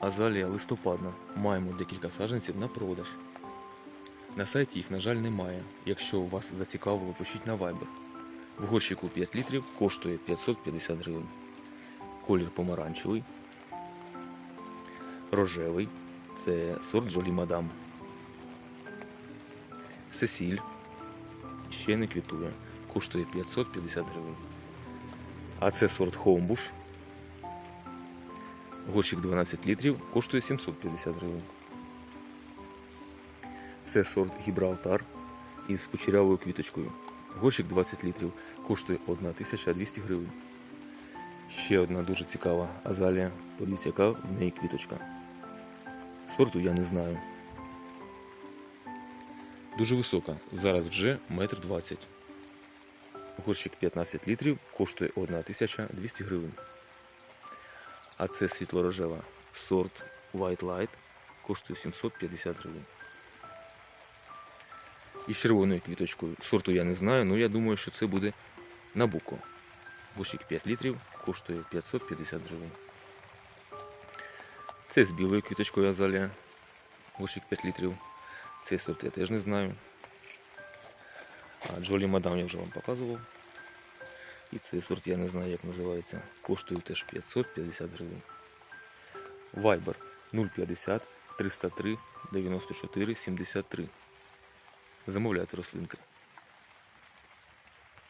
Азалія листопадна. Маємо декілька саджанців на продаж. На сайті їх, на жаль, немає. Якщо вас зацікавило, пишіть на Viber. В горщику 5 літрів коштує 550 гривень. Колір помаранчевий, рожевий це сорт Джолі Мадам. Сесіль ще не квітує, коштує 550 гривень. А це сорт Хоумбуш. Горщик 12 літрів коштує 750 гривень. Це сорт Гібралтар із кучерявою квіточкою. Горщик 20 літрів коштує 1200 гривень. Ще одна дуже цікава азалія. Подивіться, яка в неї квіточка. Сорту я не знаю. Дуже висока. Зараз вже метр двадцять. Горщик 15 літрів коштує 1200 гривень. А це світло-рожева сорт White Light коштує 750 гривень. І червоною квіточкою. Сорту я не знаю, але я думаю, що це буде Набуко. Горщик 5 літрів коштує 550 гривень. Це з білою квіточкою азалія. Горщик 5 літрів. Цей сорт я теж не знаю. А Джолі Мадам я вже вам показував. І цей сорт я не знаю, як називається. Коштує теж 550 гривень. Viber 050 303 94 73. Замовляйте рослинки.